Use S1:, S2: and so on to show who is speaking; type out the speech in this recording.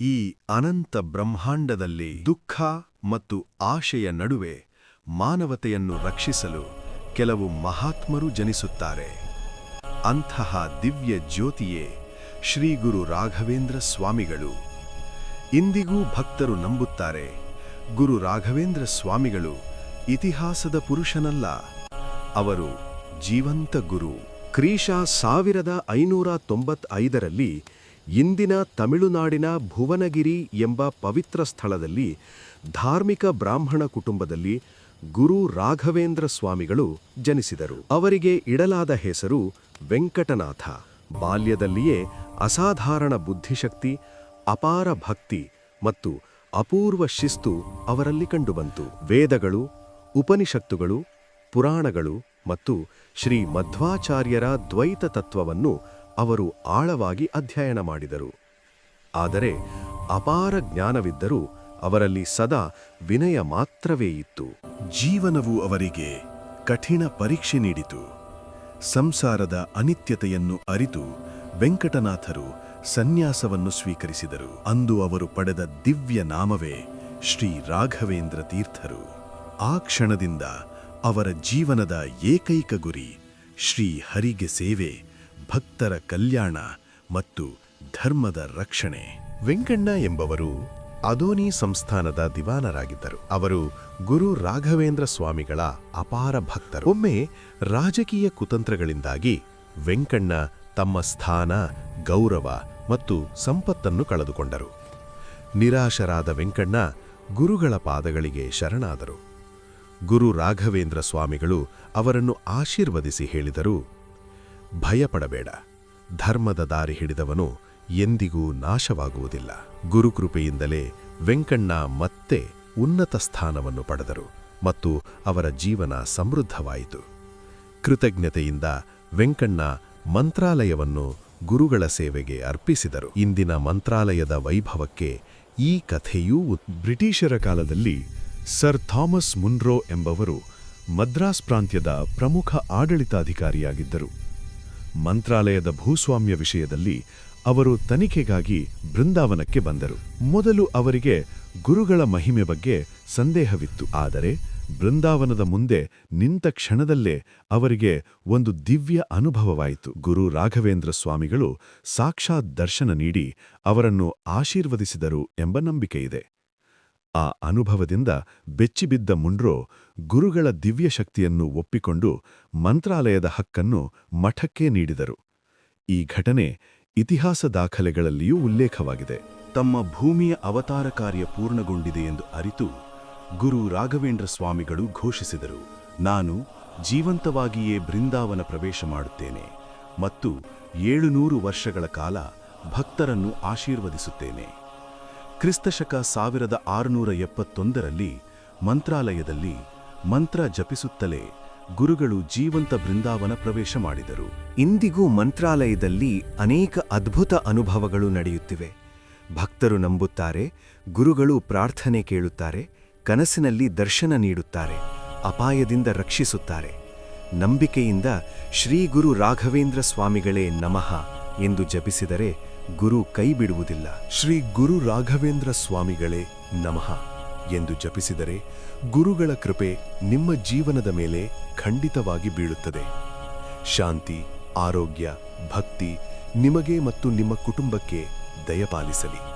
S1: ಈ ಅನಂತ ಬ್ರಹ್ಮಾಂಡದಲ್ಲಿ ದುಃಖ ಮತ್ತು ಆಶೆಯ ನಡುವೆ ಮಾನವತೆಯನ್ನು ರಕ್ಷಿಸಲು ಕೆಲವು ಮಹಾತ್ಮರು ಜನಿಸುತ್ತಾರೆ. ಅಂತಹ ದಿವ್ಯ ಜ್ಯೋತಿಯೇ ಶ್ರೀ ಗುರು ರಾಘವೇಂದ್ರ ಸ್ವಾಮಿಗಳು. ಇಂದಿಗೂ ಭಕ್ತರು ನಂಬುತ್ತಾರೆ, ಗುರು ರಾಘವೇಂದ್ರ ಸ್ವಾಮಿಗಳು ಇತಿಹಾಸದ ಪುರುಷನಲ್ಲ. ಅವರು ಜೀವಂತ ಗುರು. ಕ್ರೀಶ ಸಾವಿರದ ಐನೂರ ತೊಂಬತ್ತೈದರಲ್ಲಿ ಇಂದಿನ ತಮಿಳುನಾಡಿನ ಭುವನಗಿರಿ ಎಂಬ ಪವಿತ್ರ ಸ್ಥಳದಲ್ಲಿ ಧಾರ್ಮಿಕ ಬ್ರಾಹ್ಮಣ ಕುಟುಂಬದಲ್ಲಿ ಗುರು ರಾಘವೇಂದ್ರ ಸ್ವಾಮಿಗಳು ಜನಿಸಿದರು. ಅವರಿಗೆ ಇಡಲಾದ ಹೆಸರು ವೆಂಕಟನಾಥ. ಬಾಲ್ಯದಲ್ಲಿಯೇ ಅಸಾಧಾರಣ ಬುದ್ಧಿಶಕ್ತಿ, ಅಪಾರ ಭಕ್ತಿ ಮತ್ತು ಅಪೂರ್ವ ಶಿಸ್ತು ಅವರಲ್ಲಿ ಕಂಡುಬಂತು. ವೇದಗಳು, ಉಪನಿಷತ್ತುಗಳು, ಪುರಾಣಗಳು ಮತ್ತು ಶ್ರೀ ಮಧ್ವಾಚಾರ್ಯರ ದ್ವೈತ ತತ್ವವನ್ನು ಅವರು ಆಳವಾಗಿ ಅಧ್ಯಯನ ಮಾಡಿದರು. ಆದರೆ ಅಪಾರ ಜ್ಞಾನವಿದ್ದರೂ ಅವರಲ್ಲಿ ಸದಾ ವಿನಯ ಮಾತ್ರವೇ ಇತ್ತು. ಜೀವನವು ಅವರಿಗೆ ಕಠಿಣ ಪರೀಕ್ಷೆ ನೀಡಿತು. ಸಂಸಾರದ ಅನಿತ್ಯತೆಯನ್ನು ಅರಿತು ವೆಂಕಟನಾಥರು ಸನ್ಯಾಸವನ್ನು ಸ್ವೀಕರಿಸಿದರು. ಅಂದು ಅವರು ಪಡೆದ ದಿವ್ಯ ನಾಮವೇ ಶ್ರೀ ರಾಘವೇಂದ್ರ ತೀರ್ಥರು. ಆ ಕ್ಷಣದಿಂದ ಅವರ ಜೀವನದ ಏಕೈಕ ಗುರಿ ಶ್ರೀ ಹರಿಗೆ ಸೇವೆ ಭಕ್ತರ ಕಲ್ಯಾಣ ಮತ್ತು ಧರ್ಮದ ರಕ್ಷಣೆ. ವೆಂಕಣ್ಣ ಎಂಬವರು ಅದೋನಿ ಸಂಸ್ಥಾನದ ದಿವಾನರಾಗಿದ್ದರು. ಅವರು ಗುರು ರಾಘವೇಂದ್ರ ಸ್ವಾಮಿಗಳ ಅಪಾರ ಭಕ್ತರು. ಒಮ್ಮೆ ರಾಜಕೀಯ ಕುತಂತ್ರಗಳಿಂದಾಗಿ ವೆಂಕಣ್ಣ ತಮ್ಮ ಸ್ಥಾನ, ಗೌರವ ಮತ್ತು ಸಂಪತ್ತನ್ನು ಕಳೆದುಕೊಂಡರು. ನಿರಾಶರಾದ ವೆಂಕಣ್ಣ ಗುರುಗಳ ಪಾದಗಳಿಗೆ ಶರಣಾದರು. ಗುರು ರಾಘವೇಂದ್ರ ಸ್ವಾಮಿಗಳು ಅವರನ್ನು ಆಶೀರ್ವದಿಸಿ ಹೇಳಿದರು ಭಯಪಡಬೇಡ. ಧರ್ಮದ ದಾರಿ ಹಿಡಿದವನು ಎಂದಿಗೂ ನಾಶವಾಗುವುದಿಲ್ಲ. ಗುರುಕೃಪೆಯಿಂದಲೇ ವೆಂಕಣ್ಣ ಮತ್ತೆ ಉನ್ನತ ಸ್ಥಾನವನ್ನು ಪಡೆದರು ಮತ್ತು ಅವರ ಜೀವನ ಸಮೃದ್ಧವಾಯಿತು. ಕೃತಜ್ಞತೆಯಿಂದ ವೆಂಕಣ್ಣ ಮಂತ್ರಾಲಯವನ್ನು ಗುರುಗಳ ಸೇವೆಗೆ ಅರ್ಪಿಸಿದರು. ಇಂದಿನ ಮಂತ್ರಾಲಯದ ವೈಭವಕ್ಕೆ ಈ ಕಥೆಯೂ ಬ್ರಿಟಿಷರ ಕಾಲದಲ್ಲಿ ಸರ್ ಥಾಮಸ್ ಮುನ್ರೋ ಎಂಬವರು ಮದ್ರಾಸ್ ಪ್ರಾಂತ್ಯದ ಪ್ರಮುಖ ಆಡಳಿತಾಧಿಕಾರಿಯಾಗಿದ್ದರು. ಮಂತ್ರಾಲಯದ ಭೂಸ್ವಾಮ್ಯ ವಿಷಯದಲ್ಲಿ ಅವರು ತನಿಖೆಗಾಗಿ ಬೃಂದಾವನಕ್ಕೆ ಬಂದರು. ಮೊದಲು ಅವರಿಗೆ ಗುರುಗಳ ಮಹಿಮೆ ಬಗ್ಗೆ ಸಂದೇಹವಿತ್ತು. ಆದರೆ ಬೃಂದಾವನದ ಮುಂದೆ ನಿಂತ ಕ್ಷಣದಲ್ಲೇ ಅವರಿಗೆ ಒಂದು ದಿವ್ಯ ಅನುಭವವಾಯಿತು. ಗುರು ರಾಘವೇಂದ್ರ ಸ್ವಾಮಿಗಳು ಸಾಕ್ಷಾತ್ ದರ್ಶನ ನೀಡಿ ಅವರನ್ನು ಆಶೀರ್ವದಿಸಿದರು ಎಂಬ ನಂಬಿಕೆಯಿದೆ. ಆ ಅನುಭವದಿಂದ ಬೆಚ್ಚಿಬಿದ್ದ ಮುಂಡ್ರೋ ಗುರುಗಳ ದಿವ್ಯ ಶಕ್ತಿಯನ್ನು ಒಪ್ಪಿಕೊಂಡು ಮಂತ್ರಾಲಯದ ಹಕ್ಕನ್ನು ಮಠಕ್ಕೆ ನೀಡಿದರು. ಈ ಘಟನೆ ಇತಿಹಾಸ ದಾಖಲೆಗಳಲ್ಲಿಯೂ ಉಲ್ಲೇಖವಾಗಿದೆ. ತಮ್ಮ ಭೂಮಿಯ ಅವತಾರ ಕಾರ್ಯ ಪೂರ್ಣಗೊಂಡಿದೆ ಎಂದು ಅರಿತು ಗುರು ರಾಘವೇಂದ್ರ ಸ್ವಾಮಿಗಳು ಘೋಷಿಸಿದರು. ನಾನು ಜೀವಂತವಾಗಿಯೇ ಬೃಂದಾವನ ಪ್ರವೇಶ ಮಾಡುತ್ತೇನೆ ಮತ್ತು ಏಳುನೂರು ವರ್ಷಗಳ ಕಾಲ ಭಕ್ತರನ್ನು ಆಶೀರ್ವದಿಸುತ್ತೇನೆ. ಕ್ರಿಸ್ತಶಕ ಸಾವಿರದ ಆರುನೂರ ಎಪ್ಪತ್ತೊಂದರಲ್ಲಿ ಮಂತ್ರಾಲಯದಲ್ಲಿ ಮಂತ್ರ ಜಪಿಸುತ್ತಲೇ ಗುರುಗಳು ಜೀವಂತ ಬೃಂದಾವನ ಪ್ರವೇಶ ಮಾಡಿದರು.
S2: ಇಂದಿಗೂ ಮಂತ್ರಾಲಯದಲ್ಲಿ ಅನೇಕ ಅದ್ಭುತ ಅನುಭವಗಳು ನಡೆಯುತ್ತಿವೆ. ಭಕ್ತರು ನಂಬುತ್ತಾರೆ, ಗುರುಗಳು ಪ್ರಾರ್ಥನೆ ಕೇಳುತ್ತಾರೆ, ಕನಸಿನಲ್ಲಿ ದರ್ಶನ ನೀಡುತ್ತಾರೆ, ಅಪಾಯದಿಂದ ರಕ್ಷಿಸುತ್ತಾರೆ. ನಂಬಿಕೆಯಿಂದ ಶ್ರೀ ಗುರು ರಾಘವೇಂದ್ರ ಸ್ವಾಮಿಗಳೇ ನಮಃ ಎಂದು ಜಪಿಸಿದರೆ ಗುರು ಕೈಬಿಡುವುದಿಲ್ಲ ಶ್ರೀ ಗುರು ರಾಘವೇಂದ್ರ ಸ್ವಾಮಿಗಳೇ ನಮಃ ಎಂದು ಜಪಿಸಿದರೆ ಗುರುಗಳ ಕೃಪೆ ನಿಮ್ಮ ಜೀವನದ ಮೇಲೆ ಖಂಡಿತವಾಗಿ ಬೀಳುತ್ತದೆ. ಶಾಂತಿ, ಆರೋಗ್ಯ, ಭಕ್ತಿ ನಿಮಗೆ ಮತ್ತು ನಿಮ್ಮ ಕುಟುಂಬಕ್ಕೆ ದಯಪಾಲಿಸಲಿ.